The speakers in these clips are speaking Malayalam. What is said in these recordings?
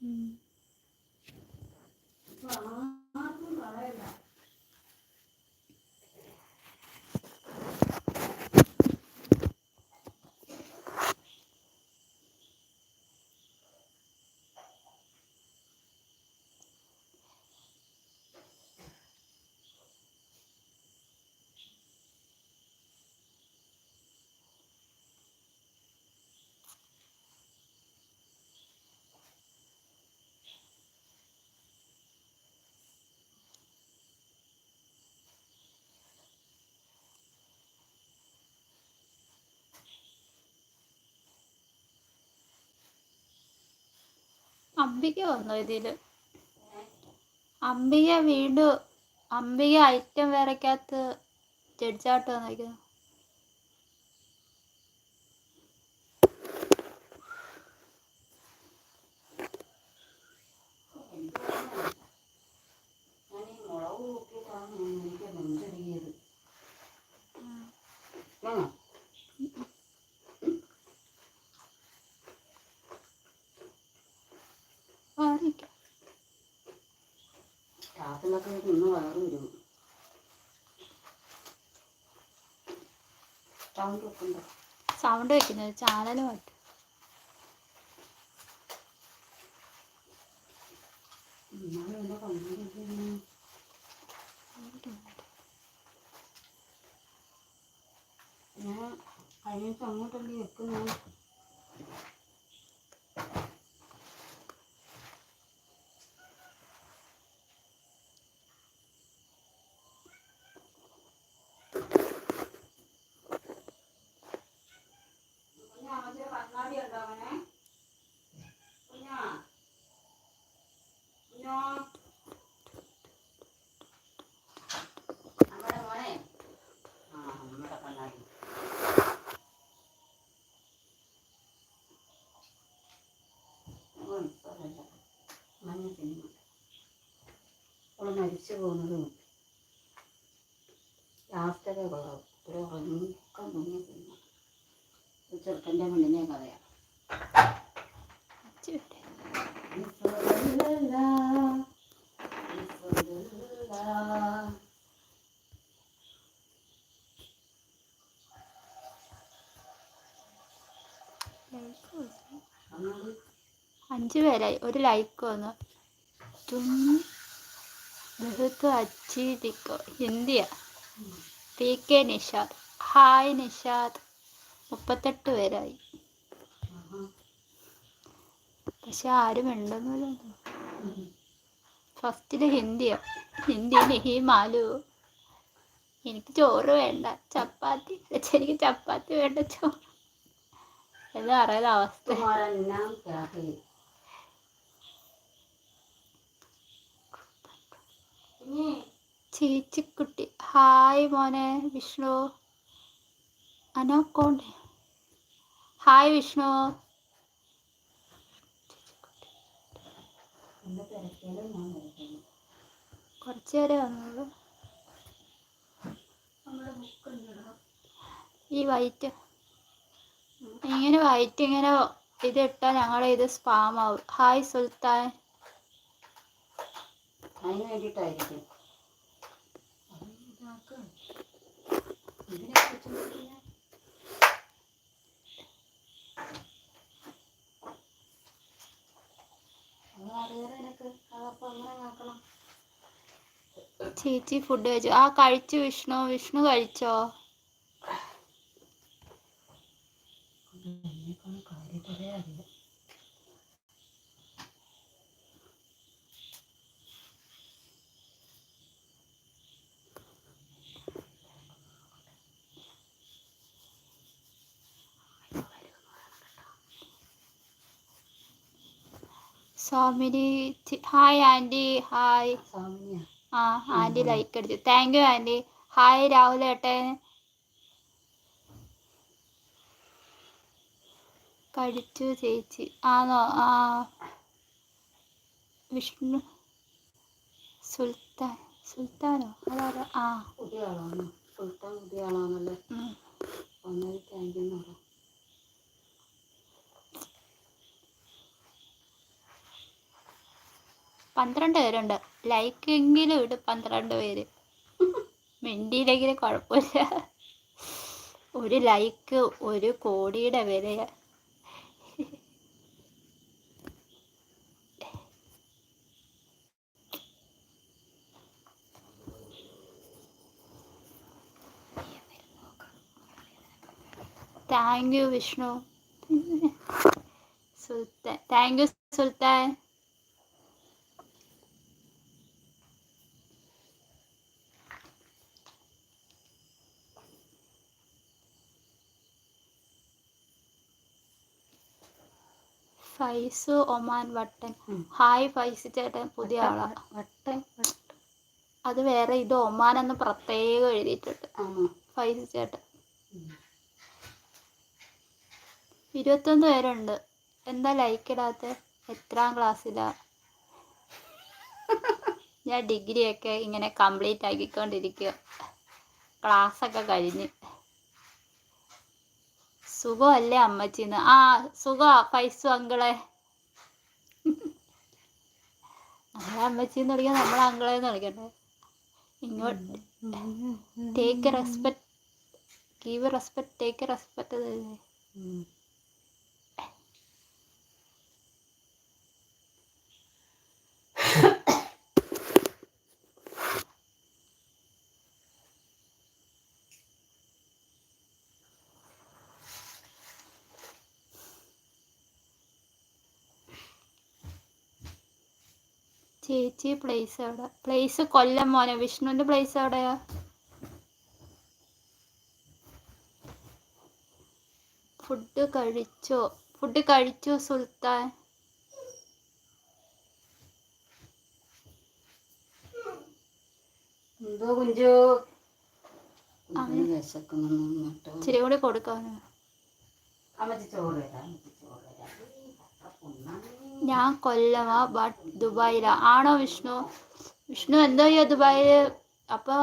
嗯。不了 അംബിക വന്നു ഇതിൽ അംബിക വീണ്ടും അംബിക ഐറ്റം വേറെക്കകത്ത് ജഡ്ജായിട്ട് വന്നിരിക്കുന്നു ഞാൻ സൗണ്ട് വെക്കുന്നത് സൗണ്ട് വെക്കുന്നത് ചാനൽ മാറ്റും എന്നാലും എന്നെ കണ്ടിരിക്കുന്നു ഞാൻ കഴിഞ്ഞ അങ്ങോട്ടല്ലേ വെക്കുന്നത് കണ്ണാടി ഉണ്ടോ അങ്ങനെ കുഞ്ഞാ കുഞ്ഞോ നമ്മുടെ മോനെ ആ നമ്മുടെ കണ്ണാടി ഓ, ഇപ്പൊ അതല്ല. മഞ്ഞ സിനിമ മരിച്ചു പോകുന്നതും ലാസ്റ്റൊക്കെ കൊള്ളാവും ഒരു മുങ്ങിയ സിനിമ ഒരു ചെറുക്കന്റെ പെണ്ണിനെ കഥയാണ് അഞ്ചു പേരായി. ഒരു ലൈക്ക് വന്നു. തും അച്ചി ദിക്കോ ഹിന്ദിയാ P K Nishad. Hi Nishad. മുപ്പത്തെട്ട് പേരായി. പക്ഷെ ആരും ഉണ്ടെന്നില്ല ഫസ്റ്റിൽ ഹിന്ദിയോ. ഹിന്ദി നെഹിമാലു എനിക്ക് ചോറ് വേണ്ട. ചപ്പാത്തി. പക്ഷെ എനിക്ക് ചപ്പാത്തി വേണ്ട ചോറ്. എന്ന് പറയുന്ന അവസ്ഥ? ചേച്ചിക്കുട്ടി. ഹായ് മോനെ വിഷ്ണു. അനോക്കോണ്ട് ഹായ് വിഷ്ണു. കുറച്ച് നേരം വന്നുള്ളൂ ഈ വൈറ്റ് ഇങ്ങനെ വൈറ്റ് ഇങ്ങനെ ഇതിട്ടാൽ ഞങ്ങളുടെ ഇത് സ്പാമാവും ഹായ് സുൽത്താൻ അതിന് വേണ്ടിയിട്ടായിരിക്കും അത് ഇതാക്ക്. ഇതിനെ കുറിച്ചൊന്നും അത് അറിയാതെ എനിക്ക് അതപ്പോൾ അങ്ങനെ വേണ്ടിയിട്ടായിരിക്കും. ചേച്ചി ഫുഡ് കഴിച്ചു. ആ കഴിച്ചു വിഷ്ണു. വിഷ്ണു കഴിച്ചോ? Somini hi aunty hi. ആ ആന്റി ലൈക്ക് അടിച്ചു. Thank you aunty. Hi Rahul ഏട്ടൻ. കഴിച്ചു ചേച്ചി. ആണോ ആ. വിഷ്ണു സുൽത്താൻ. സുൽത്താനോ? അതാ ആ. പുതിയ സുൽത്താൻ ഉം. ഒന്നര താങ്ക് യു എന്ന് പറയാം പന്ത്രണ്ട് പേരുണ്ട്. ലൈക്ക് എങ്കിലും ഇട് പന്ത്രണ്ട് പേര്. മിണ്ടിയില്ലെങ്കിലും കുഴപ്പമില്ല. ഒരു ലൈക്ക് ഒരു കോടിയുടെ വിലയാ thank you Vishnu. Sultan. Thank you Sultan. Faisu Oman വട്ടൻ. Hi Faiz ചേട്ടൻ പുതിയ ആളാ. വട്ടം വട്ടം അത് വേറെ ഇത് ഒമാൻ എന്ന് പ്രത്യേകം എഴുതിയിട്ടുണ്ട്. ഫൈസ് ചേട്ടൻ. ഇരുപത്തൊന്ന് പേരുണ്ട്. എന്താ ലൈക്ക് ഇടാത്ത? എത്രാം ക്ലാസ്സിലാ ഞാൻ ഡിഗ്രിയൊക്കെ ഇങ്ങനെ കംപ്ലീറ്റ് ആക്കിക്കൊണ്ടിരിക്കുക ക്ലാസ്സൊക്കെ കഴിഞ്ഞ്. സുഖമല്ലേ അമ്മച്ചിന്ന്? ആ സുഖ പൈസ അങ്കളെ. നമ്മളെ അമ്മച്ചിന്ന് വിളിക്കാൻ നമ്മളെ അങ്കിളെന്ന് വിളിക്കട്ടെ ഇങ്ങോട്ട് take respect give respect take respect ചേച്ചി പ്ലേസ് എവിടെ? പ്ലേസ് കൊല്ലം മോനെ. വിഷ്ണുവിന്റെ പ്ലേസ് എവിടെയാ? ഫുഡ് കഴിച്ചോ? ഫുഡ് കഴിച്ചോ സുൽത്താൻ? എന്തോ കുഞ്ചു? ഇച്ചിരി കൂടി കൊടുക്കാനോ അമ്മച്ചി ചോറ് തരാം അമ്മച്ചി ചോറ് തരാം. ഞാൻ കൊല്ലമാ ബട്ട് ദുബായിലാ. ആണോ വിഷ്ണു? വിഷ്ണു എന്തോ ചെയ്യാ ദുബായിൽ അപ്പൊ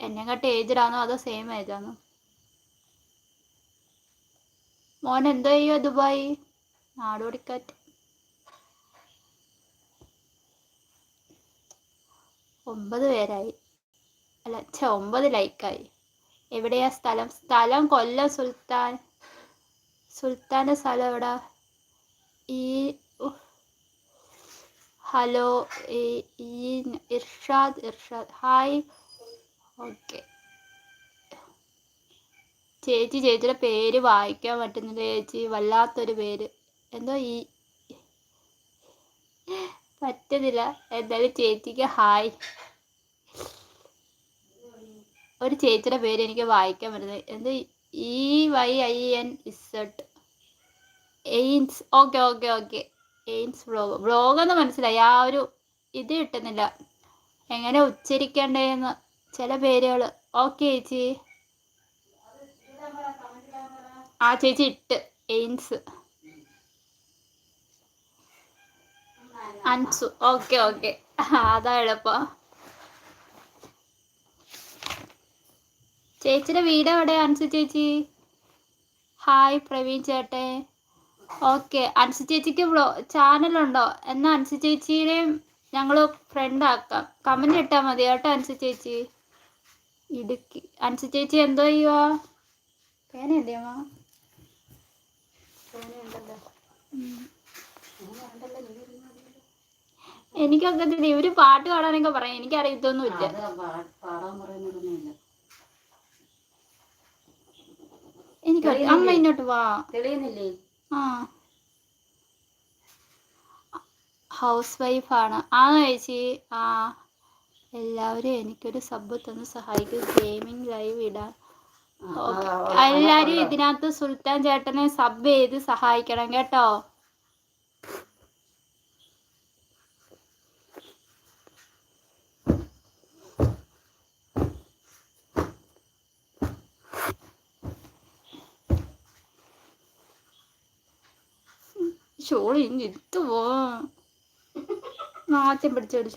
എന്നെക്കാട്ട് ഏജ്ഡാണോ അതോ സെയിം ഏജാണോ മോൻ എന്തോ ചെയ്യുക ദുബായി നാടോടിക്കാറ്റ് ഒമ്പത് പേരായി. അല്ല ച ഒമ്പത് ലൈക്കായി. എവിടെയാ സ്ഥലം? സ്ഥലം കൊല്ലം സുൽത്താൻ സുൽത്താന്റെ സ്ഥലം എവിടാ? ഈ. Hello Irshad Irshad. Hi. Okay. ചേച്ചി ചേച്ചിയുടെ പേര് വായിക്കാൻ പറ്റുന്നില്ല ചേച്ചി. വല്ലാത്തൊരു പേര്. എന്തോ ഈ പറ്റുന്നില്ല. എന്തായാലും ചേച്ചിക്ക് ഹായ്. ഒരു ചേച്ചിയുടെ പേര് എനിക്ക് വായിക്കാൻ പറ്റുന്നത് എന്തോ E Y I N Z. എയിൻസ്. Okay okay okay. എയിൻസ് vlog vlog എന്ന് മനസ്സിലായി. ആ ഒരു ഇത് കിട്ടുന്നില്ല. എങ്ങനെ ഉച്ചരിക്കേണ്ടതെന്ന് ചില പേരുകൾ ഓക്കെ ചേച്ചി. ആ ചേച്ചി ഇട്ട്. എയിംസ് അൻസു. Okay okay. അതാ എളുപ്പം. ചേച്ചിയുടെ വീട് എവിടെയാ അൻസു ചേച്ചി? ഹായ് പ്രവീൺ ചേട്ടൻ. ഓക്കെ. അൻസി ചേച്ചിക്ക് ബ്ലോ ചാനലുണ്ടോ? എന്നാ അൻസി ചേച്ചിയുടെയും ഞങ്ങൾ ഫ്രണ്ട് ആക്കാം കമന്റ് ഇട്ടാൽ മതി കേട്ടോ അൻസി ചേച്ചി. ഇടുക്കി. അൻസി ചേച്ചി എന്തോ ചെയ്യുവാ? പേന മതി. എനിക്കൊക്കെ ഇവർ പാട്ട് പാടാനൊക്കെ പറയാം. പാടാൻ പറയുന്നതൊന്നുമില്ല. എനിക്ക് അമ്മ ഇങ്ങോട്ട് വാ. തെളിയുന്നില്ലേ? ആ. ഹൗസ് വൈഫാണ് ആ ചേച്ചി ആ. എല്ലാവരും എനിക്കൊരു സബ് തന്ന് സഹായിക്കും. ഗെയിമിംഗ് ലൈവ് ഇടാൻ. എല്ലാവരും ഇതിനകത്ത് സുൽത്താൻ ചേട്ടനെ സബ് ചെയ്ത് സഹായിക്കണം കേട്ടോ. ഷോൾ ഇനി ഇട്ട് പോ നാച്ചം പിടിച്ച ഒരു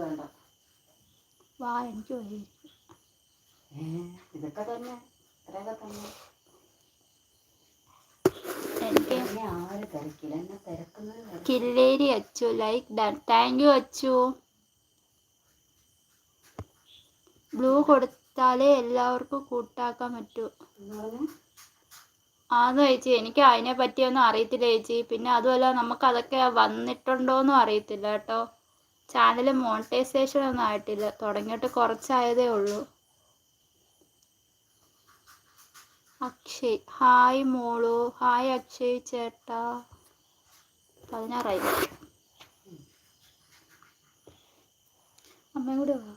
വേണ്ട. വാ എനിക്ക് ഇതൊക്കെ തന്നെ. Killeri Achu like thank you Achu. Blue കൊടുത്താലേ എല്ലാവർക്കും കൂട്ടാക്കാൻ പറ്റൂ. ആന്ന് ചേച്ചി എനിക്ക് അതിനെ പറ്റിയൊന്നും അറിയത്തില്ല ചേച്ചി. പിന്നെ അതുമല്ല നമുക്ക് അതൊക്കെ വന്നിട്ടുണ്ടോന്നും അറിയത്തില്ല കേട്ടോ. ചാനൽ മോണിറ്റൈസേഷൻ ഒന്നും ആയിട്ടില്ല. തുടങ്ങിയിട്ട് കുറച്ചായതേ ഉള്ളൂ. അക്ഷയ് ഹായ് മോളു. ഹായ് അക്ഷയ് ചേട്ടാ. പതിനാറായി. അമ്മയും കൂടെ വാ.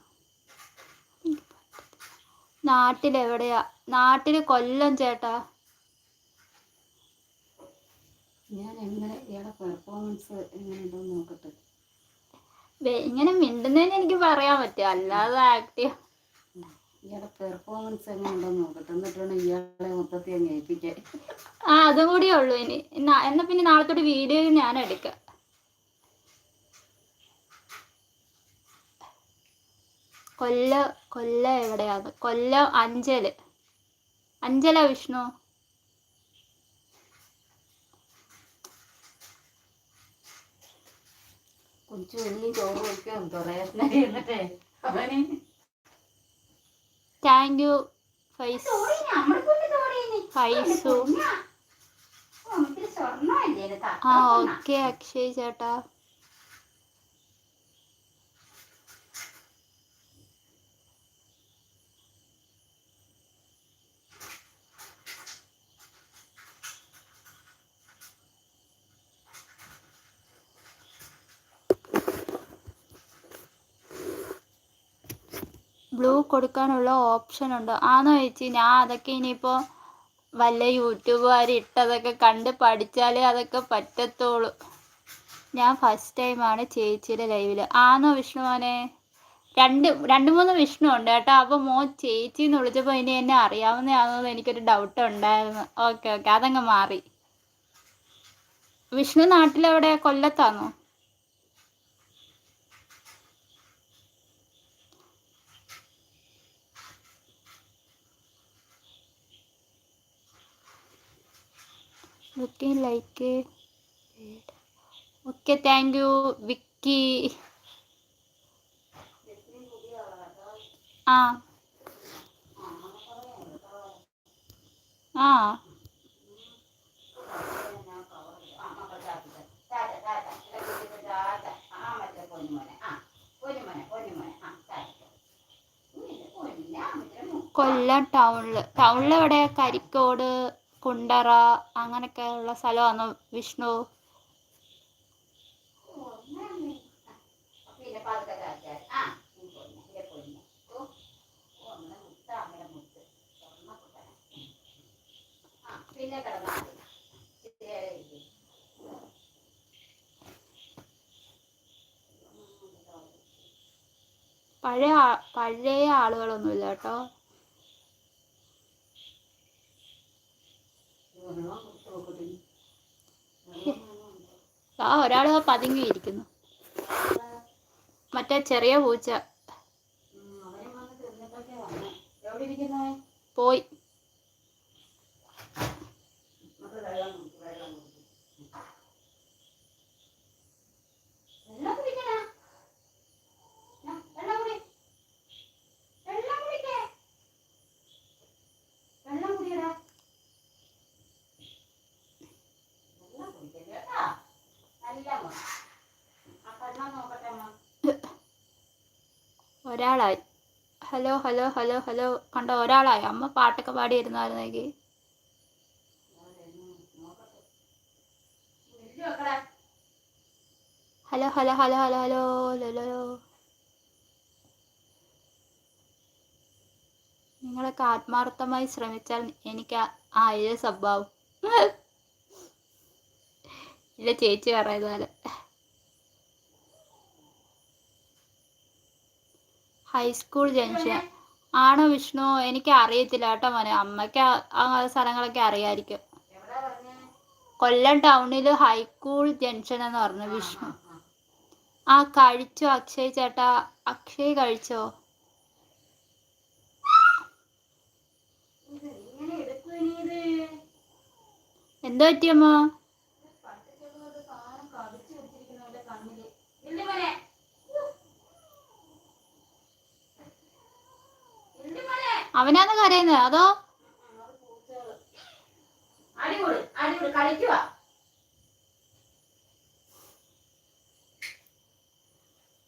നാട്ടിലെവിടെയാ? നാട്ടിൽ കൊല്ലം ചേട്ടാ. ഞാൻ എങ്ങനെ ഇയാളെ പെർഫോമൻസ് എങ്ങനെയുണ്ടെന്ന് നോക്കട്ടെ? ഇങ്ങനെ മിണ്ടുന്നതിന് എനിക്ക് പറയാൻ പറ്റും. അല്ലാതെ ഇയാളുടെ പെർഫോമൻസ് എങ്ങനെയുണ്ടെന്ന് നോക്കട്ടെ. എന്നിട്ടാണ് ഇയാളെ മൊത്തത്തിൽ അങ്ങ് ഏൽപ്പിക്കാൻ. ആ അതും കൂടിയേ ഉള്ളൂ ഇനി. എന്നാ പിന്നെ നാളത്തോട്ട് വീഡിയോ ഞാൻ എടുക്കാം. കൊല്ല കൊല്ല എവിടെയാണ്? കൊല്ല അഞ്ചൽ. അഞ്ചല വിഷ്ണു? കൊച്ചു ചോറ് അവന്? താങ്ക് യു ഫൈസ് ഫൈസു ആ ഓക്കെ അക്ഷയ് ചേട്ടാ. ബ്ലൂ കൊടുക്കാനുള്ള ഓപ്ഷൻ ഉണ്ട്. ആണോ ചേച്ചി? ഞാൻ അതൊക്കെ ഇനിയിപ്പോൾ വല്ല യൂട്യൂബുകാർ ഇട്ടതൊക്കെ കണ്ട് പഠിച്ചാലേ അതൊക്കെ പറ്റത്തുള്ളൂ. ഞാൻ ഫസ്റ്റ് ടൈമാണ് ചേച്ചിയുടെ ലൈവിൽ ആന്നോ വിഷ്ണു മോനെ? രണ്ട് രണ്ട് മൂന്ന് വിഷ്ണു ഉണ്ട് കേട്ടോ. അപ്പോൾ മോൻ ചേച്ചി എന്ന് വിളിച്ചപ്പോൾ ഇനി എന്നെ അറിയാവുന്നതാണെന്ന് എനിക്കൊരു ഡൗട്ട് ഉണ്ടായിരുന്നു. ഓക്കെ ഓക്കെ അതങ്ങ് മാറി. വിഷ്ണു നാട്ടിലെവിടെ കൊല്ലത്താണോ looking like. Okay thank you Vicky. ആ. ആ. കൊല്ലം ടൗണിൽ ടൗണിൽ എവിടെ കരിക്കോട്. കുണ്ടറ അങ്ങനെയൊക്കെയുള്ള ഉള്ള സ്ഥലമാണോ വിഷ്ണു? പഴയ ആ- പഴയ ആളുകളൊന്നുമില്ല കേട്ടോ. ആ ഒരാൾ പതുങ്ങിയിരിക്കുന്നു മറ്റേ ചെറിയ പൂച്ച. പോയി. ഒരാളായി. Hello hello hello hello. കണ്ടോ ഒരാളായി. അമ്മ പാട്ടൊക്കെ പാടിയിരുന്നായിരുന്നെങ്കിൽ hello hello hello hello hello hello നിങ്ങളൊക്കെ ആത്മാർത്ഥമായി ശ്രമിച്ചാൽ എനിക്ക് ആ- സ്വഭാവം. ഇല്ല ചേച്ചി പറയുന്ന ഹൈസ്കൂൾ ജംഗ്ഷൻ. ആണോ വിഷ്ണു? എനിക്ക് അറിയത്തില്ല കേട്ടോ മോനെ. അമ്മയ്ക്ക് ആ- സ്ഥലങ്ങളൊക്കെ അറിയായിരിക്കും? കൊല്ലം ടൗണിൽ ഹൈസ്കൂൾ ജംഗ്ഷൻ എന്ന് പറഞ്ഞു വിഷ്ണു. ആ. കഴിച്ചോ അക്ഷയ് ചേട്ടാ? അക്ഷയ് കഴിച്ചോ? എന്തോ പറ്റിയമ്മ? അവനാന്ന് കരയുന്നത്? അതോ? അടിപൊളി അടിപൊളി. കളിക്കുക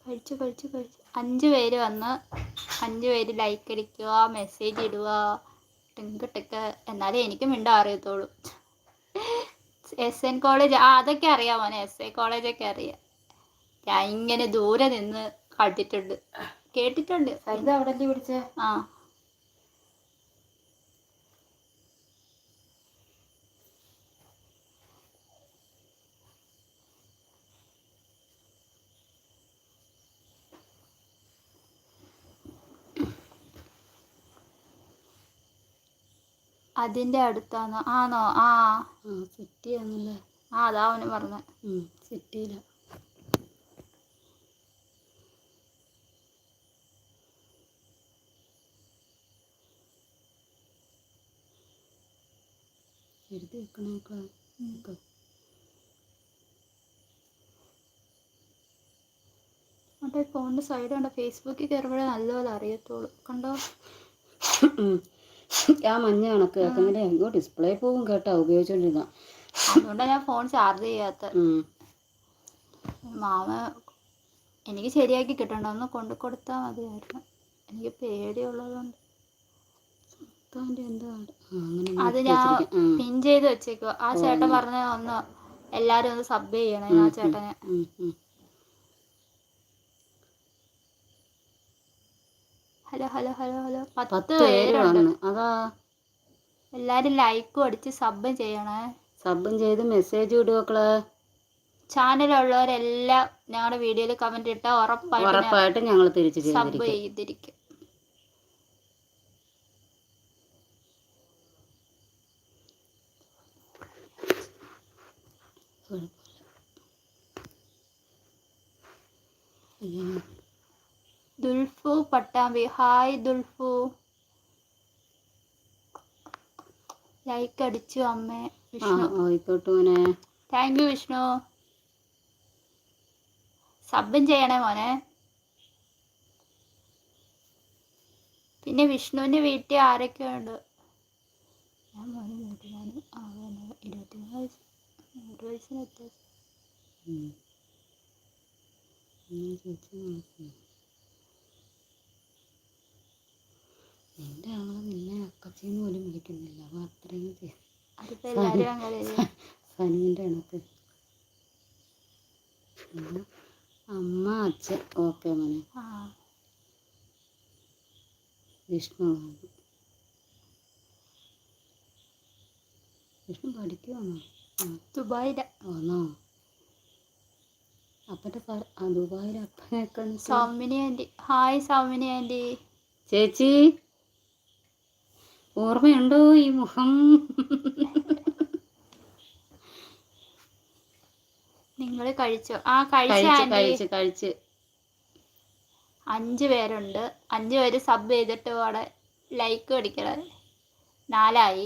കഴിച്ചു കഴിച്ചു കഴിച്ചു അഞ്ച് പേര് വന്ന് അഞ്ച് പേര് ലൈക്ക് അടിക്കുക മെസ്സേജ് ഇടുക ടിങ്ക് ടിക്ക് എന്നാലേ എനിക്ക് മിണ്ടാൻ അറിയത്തുള്ളൂ. എസ് എൻ കോളേജ് ആ അതൊക്കെ അറിയാം മോനെ. എസ് എ കോളേജൊക്കെ അറിയാം. ഞാൻ ഇങ്ങനെ ദൂരെ നിന്ന് കണ്ടിട്ടുണ്ട്. കേട്ടിട്ടുണ്ട്. അവിടെ പിടിച്ചേ ആ. അതിന്റെ അടുത്താണോ. ആണോ ആ. ആ സിറ്റിയാണല്ലേ? ആ അതാ അവന് പറഞ്ഞ. സിറ്റിയില. എഴുതി വെക്കണമക്കളെ മറ്റേ ഫോണിന്റെ സൈഡ് കണ്ടോ ഫേസ്ബുക്കിൽ കയറുമ്പോഴേ നല്ലപോലെ അറിയത്തുള്ളൂ. കണ്ടോ? ആ മഞ്ഞ കണക്ക് കേൾക്കുന്നില്ല എങ്ങോ ഡിസ്പ്ലേ പോകും കേട്ടാ ഉപയോഗിച്ചോണ്ടിരുന്ന. അതുകൊണ്ടാണ് ഞാൻ ഫോൺ ചാർജ് ചെയ്യാത്ത. മാമ എനിക്ക് ശരിയാക്കി കിട്ടണ്ട ഒന്ന് കൊണ്ടു കൊടുത്താൽ മതിയായിരുന്നു. എനിക്ക് പേടിയുള്ളതുകൊണ്ട്. അത് ഞാൻ പിൻ ചെയ്ത് വെച്ചേക്കോ ആ ചേട്ടൻ പറഞ്ഞ ഒന്ന് എല്ലാരും ഒന്ന് സബ് ചെയ്യണേ ആ ചേട്ടനെ. Hello hello hello hello. പത്ത് പത്ത് പേര് പേരുണ്ട് അതാ. എല്ലാരും ലൈക്കും അടിച്ച് സബും ചെയ്യണേ. സബും ചെയ്ത് മെസ്സേജ് ഇടുവക്കളെ ചാനലുള്ളവരെല്ലാം ഞങ്ങളുടെ വീഡിയോയിൽ കമന്റ് ഇട്ട ഉറപ്പായിട്ട് ഉറപ്പായിട്ട് ഞങ്ങൾ തിരിച്ചു സബ് ചെയ്തിരിക്കും. അയ്യോ, ദുൽഫു പട്ടാമ്പി. ഹായ് ദുൽഫു. ലൈക്ക് അടിച്ചു അമ്മേ. വിഷ്ണു. ആയിക്കോട്ടെ മോനെ. Thank you Vishnu. സബും ചെയ്യണേ മോനെ. പിന്നെ വിഷ്ണുവിന്റെ വീട്ടിൽ ആരൊക്കെ ഉണ്ട്? ഞാൻ മോനെ വീട്ടിലാണ് ഇരുപത്തിമൂന്ന് വയസ്സ് വയസ്സിന് വ്യത്യാസം. നിന്റെ ആളെ നിന്നെ അക്കച്ചിന്ന് പോലും വിളിക്കുന്നില്ല. അപ്പൊ അത്രയും സനുവിന്റെ കണക്ക് അമ്മ അച്ഛൻ ഓക്കെ മോനെ. വിഷ്ണു. വിഷ്ണു പഠിക്കുവാണോ? ദുബായില. ആണോ? അപ്പന്റെ ദുബായിലെ അപ്പനൊക്കെ ഉണ്ട്. Soumini aunty hi Soumini aunty ചേച്ചി. ഓർമ്മയുണ്ടോ ഈ മുഖം? നിങ്ങൾ കഴിച്ചോ? ആ കഴിച്ച കഴിച്ച് അഞ്ചു പേരുണ്ട്. അഞ്ച് പേര് സബ് ചെയ്തിട്ട് അവിടെ ലൈക്ക് അടിക്കണേ നാലായി.